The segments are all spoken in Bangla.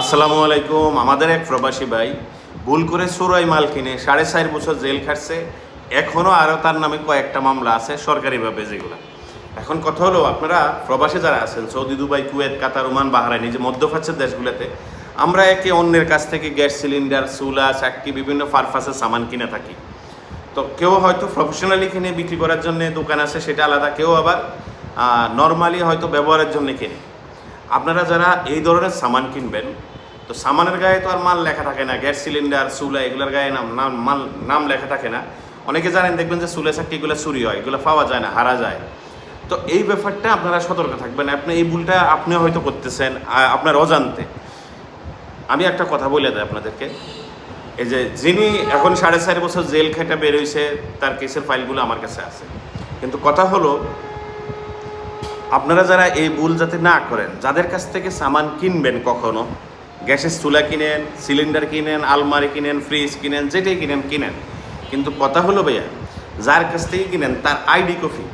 আসসালামু আলাইকুম। আমাদের এক প্রবাসী ভাই ভুল করে সুরাই মাল কিনে সাড়ে চার বছর জেল খাটছে। এখনও আরও তার নামে কয়েকটা মামলা আছে সরকারিভাবে যেগুলো। এখন কথা হলো, আপনারা প্রবাসী যারা আছেন, Saudi, Dubai, Kuwait, Qatar, Oman, Bahrain যে মধ্যপ্রাচ্যের দেশগুলোতে, আমরা একে অন্যের কাছ থেকে গ্যাস সিলিন্ডার, চুলা চাকরি বিভিন্ন ফারফাসের সামান কিনে থাকি। তো কেউ হয়তো প্রফেশনালি কিনে, বিক্রি করার জন্য দোকান আছে, সেটা আলাদা। কেউ আবার নর্মালি হয়তো ব্যবহারের জন্য কিনে। আপনারা যারা এই ধরনের সামান কিনবেন, তো সামানের গায়ে তো আর মাল লেখা থাকে না, গ্যাস সিলিন্ডার, চুলা, এগুলোর গায়ে নাম নাম, মাল, নাম লেখা থাকে না। অনেকে জানেন, দেখবেন যে চুলে চাকরি এগুলো চুরি হয়, এগুলো পাওয়া যায় না, হারা যায়। তো এই ব্যাপারটা আপনারা সতর্ক থাকবেন। আপনি এই ভুলটা আপনি হয়তো করতেছেন আপনার অজান্তে। আমি একটা কথা বলে দেয় আপনাদেরকে। এই যে যিনি এখন সাড়ে চার বছর জেল খেটে বেরোইছে তার কেসের ফাইলগুলো আমার কাছে আছে। কিন্তু কথা হলো আপনারা যারা এই ভুল যাতে না করেন, যাদের কাছ থেকে সামান কিনবেন কখনো, গ্যাসের চুলা কিনেন, সিলিন্ডার কিনেন, আলমারি কিনেন, ফ্রিজ কিনেন, যেটাই কিনেন কিনেন। কিন্তু কথা হলো ভাইয়া, যার কাছ থেকে কিনেন, তার আইডি কপি।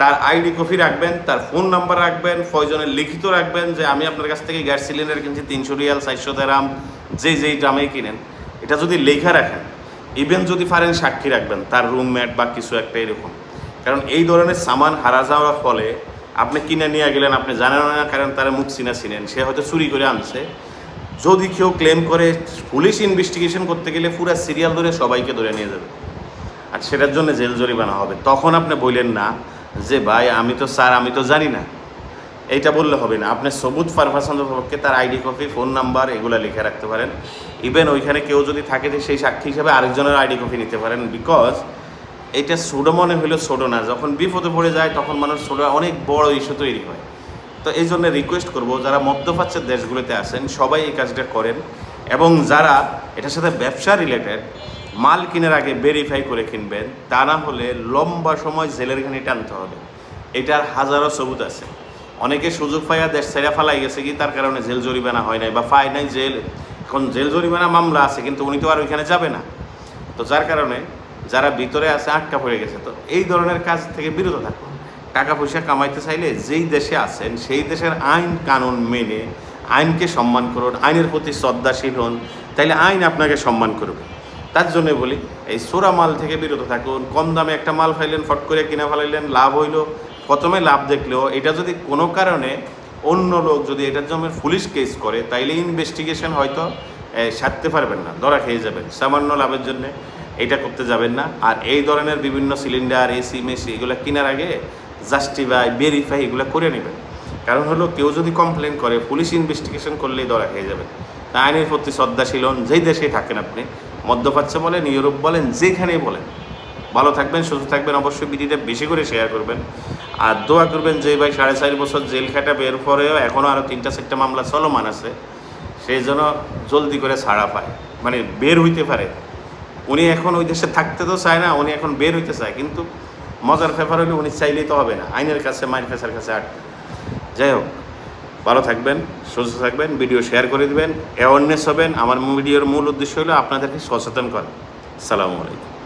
তার আইডি কপি রাখবেন, তার ফোন নাম্বার রাখবেন প্রয়োজনে লিখিত রাখবেন যে, আমি আপনার কাছ থেকে গ্যাস সিলিন্ডার কিনছি, তিনশো রিয়াল, চারশো দেরাম যেই যেই দামে কিনেন। এটা যদি লেখা রাখেন ইভেন যদি পারেন সাক্ষী রাখবেন, তার রুমমেট বা কিছু একটা এরকম। কারণ এই ধরনের সামান হারা যাওয়ার ফলে আপনি কিনে নিয়ে গেলেন, আপনি জানেন না, কারণ তারা মুখ চিনা চিনেন সে হয়তো চুরি করে আনছে। যদি কেউ ক্লেম করে পুলিশ ইনভেস্টিগেশন করতে গেলে পুরো সিরিয়াল ধরে সবাইকে ধরে নিয়ে যাবে। আর সেটার জন্য জেল জরিমানা হবে। তখন আপনি বললেন না যে, ভাই, আমি তো স্যার আমি তো জানি না। এইটা বললে হবে না। আপনি সবুজ ফারফাসন্দ পক্ষে তার আইডি কপি ফোন নাম্বার এগুলো লিখে রাখতে পারেন। ইভেন ওইখানে কেউ যদি থাকে যে সেই সাক্ষী হিসেবে আরেকজনের আইডি কপি নিতে পারেন। বিকজ এটা ছোটো মনে হলো ছোটো না যখন বিপদে পড়ে যায়, তখন মানুষ ছোটো অনেক বড় ইস্যু তৈরি হয়। তো এই জন্য রিকোয়েস্ট করব, যারা মধ্যপ্রাচ্যের দেশগুলোতে আছেন, সবাই এই কাজটা করেন এবং যারা এটার সাথে ব্যবসা রিলেটেড মাল কেনার আগে ভেরিফাই করে কিনবেন তা না হলে লম্বা সময় জেলের ঘানি টানতে হবে। এটার হাজারো সবুত আছে। অনেকে সুযোগ পাইয়া দেশ ছেড়ে ফালাই গেছে কি, তার কারণে জেল জরিমানা হয় নাই বা পায় নাই জেল। এখন জেল জরিমানা মামলা আছে, কিন্তু উনি তো আর ওইখানে যাবে না। তো যার কারণে যারা ভিতরে আছে আটকা পড়ে গেছে, তো এই ধরনের কাজ থেকে বিরত থাকুন টাকা পয়সা কামাইতে চাইলে যেই দেশে আছেন, সেই দেশের আইন কানুন মেনে আইনকে সম্মান করুন, আইনের প্রতি শ্রদ্ধাশীল হন, তাইলে আইন আপনাকে সম্মান করবে। তার জন্য বলি, এই সোরা মাল থেকে বিরত থাকুন, কম দামে একটা মাল ফাইলেন, ফট করে কিনে ফেলাইলেন, লাভ হইল। প্রথমে লাভ দেখলেও এটা যদি কোনো কারণে অন্য লোক যদি এটার জন্য পুলিশ কেস করে, তাইলে ইনভেস্টিগেশন হয়তো সারতে পারবেন না, ধরা খেয়ে যাবেন, সামান্য লাভের জন্য। এটা করতে যাবেন না। আর এই ধরনের বিভিন্ন সিলিন্ডার, এসি মেসি এগুলো কেনার আগে জাস্টিফাই ভেরিফাই এগুলো করে নেবেন। কারণ হলো, কেউ যদি কমপ্লেন করে পুলিশ ইনভেস্টিগেশন করলেই ধরা খেয়ে যাবে। তা আইনের প্রতি শ্রদ্ধাশীল হন যেই দেশেই থাকেন আপনি, মধ্যপ্রাচ্য বলেন, ইউরোপ বলেন, যেখানেই বলেন। ভালো থাকবেন, সুস্থ থাকবেন, অবশ্যই ভিডিওটা বেশি করে শেয়ার করবেন। আর দোয়া করবেন যে ভাই সাড়ে চার বছর জেল খাটা বের পরেও এখনও আরও তিনটা চারটা মামলা চলমান আছে। সেই জন্য জলদি করে ছাড়া পায়। মানে বের হইতে পারে। উনি এখন ওই দেশে থাকতে তো চায় না, উনি এখন বের হইতে চায়। কিন্তু মজার ব্যাপার হলে উনি চাইলেই তো হবে না, আইনের কাছে, মাইন ফেসার কাছে আটকে যাই হোক, ভালো থাকবেন, সুস্থ থাকবেন, ভিডিও শেয়ার করে দেবেন অ্যাওয়ারনেস হবেন। আমার ভিডিওর মূল উদ্দেশ্য হলো আপনাদেরকে সচেতন করা। সালামু আলাইকুম।